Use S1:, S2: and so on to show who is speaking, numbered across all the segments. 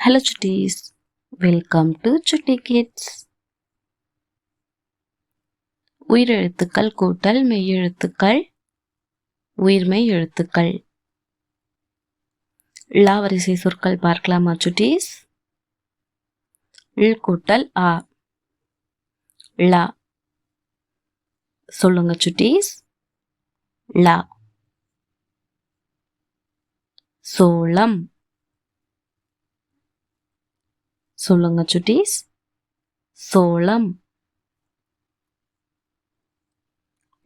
S1: Hello Chutties welcome to சுட்டி kids உயிரெழுத்துக்கள் கூட்டல் மெய்யெழுத்துக்கள் உயிர்மெய் எழுத்துக்கள். லா வரிசை சொற்கள் பார்க்கலாமா சுட்டீஸ் இல் கூட்டல் ஆ. லா சொல்லுங்க சுட்டீஸ் லா சோளம். சொல்லுங்க சுட்டீஸ். சோளம்.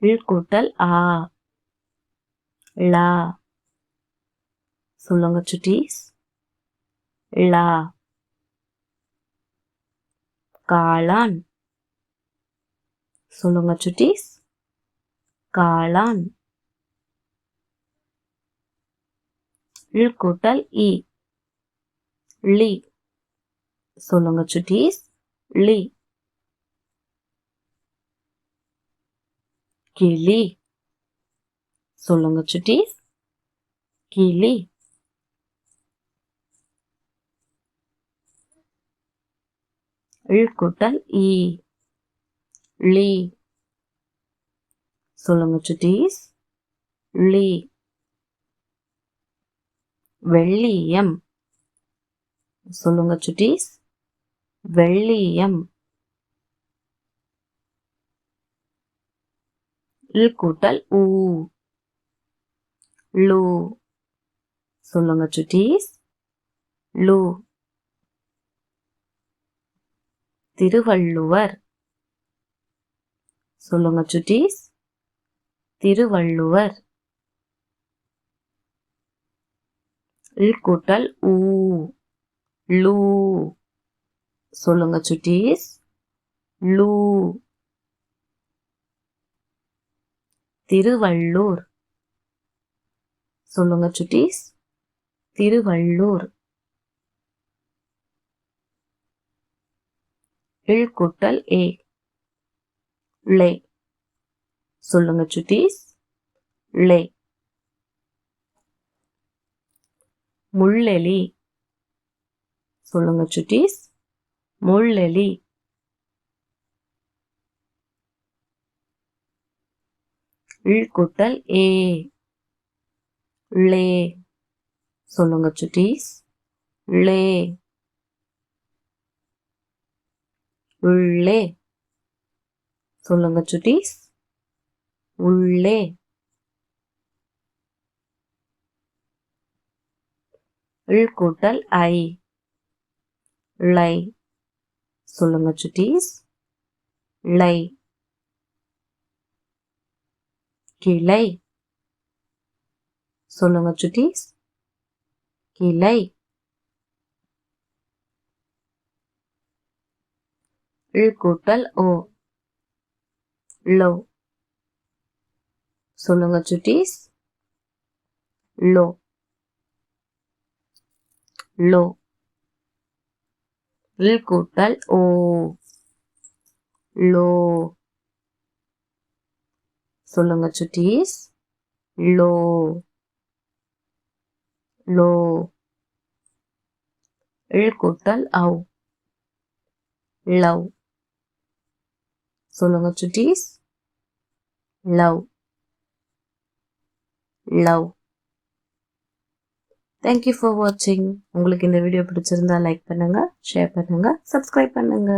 S1: கூட்டல் ஆ. லா சொல்லுங்க சுட்டீஸ். லா காளான். சொல்லுங்க சுட்டீஸ். காளான். கூட்டல் இ. லீ சொல்லுங்க சுட்டீஸ். லி. கிளி. சொல்லுங்க சுட்டீஸ். கிளி. இல் கூட்டல் இ லி. சொல்லுங்க சுட்டீஸ். லி. வெள்ளியம் சொல்லுங்க சுட்டீஸ். வெள்ளியம். இல் கூட்டல் ஊ. லூ. சொல்லுங்க சுட்டீஸ். லூ. திருவள்ளுவர். சொல்லுங்க சுட்டீஸ். திருவள்ளுவர். இல் கூட்டல் ஊ. லூ. சொல்லுங்க சுட்டீஸ். லூ. திருவள்ளூர். சொல்லுங்க சுட்டீஸ். திருவள்ளூர். இழ்கூட்டல் ஏ. லே. சொல்லுங்க சுட்டீஸ். லே. முள்ளெலி. சொல்லுங்க சுட்டீஸ். முள்ளெலி. கூட்டல் ஏ. லே சொல்லுங்க சுட்டீஸ். லே உள்ளே. சொல்லுங்க சுட்டீஸ். உள்ளே. கூட்டல் ஐ. லை. சொல்லுங்க சுட்டீஸ். லை. கிளை. சொல்லுங்க சுட்டீஸ். கிளை. கூட்டல் ஓ. லோ. சொல்லுங்க சுட்டீஸ். லோ. லோ. இல் கூட்டல் ஓ லோ சொல்லுங்க சுட்டீஸ் லோ லோ இல் கூட்டல் அவ் லவ் சொல்லுங்க சுட்டீஸ் லவ் லவ் தேங்க்யூ ஃபார் வாட்சிங் உங்களுக்கு இந்த வீடியோ பிடிச்சிருந்தா லைக் பண்ணுங்க ஷேர் பண்ணுங்க சப்ஸ்கிரைப் பண்ணுங்க.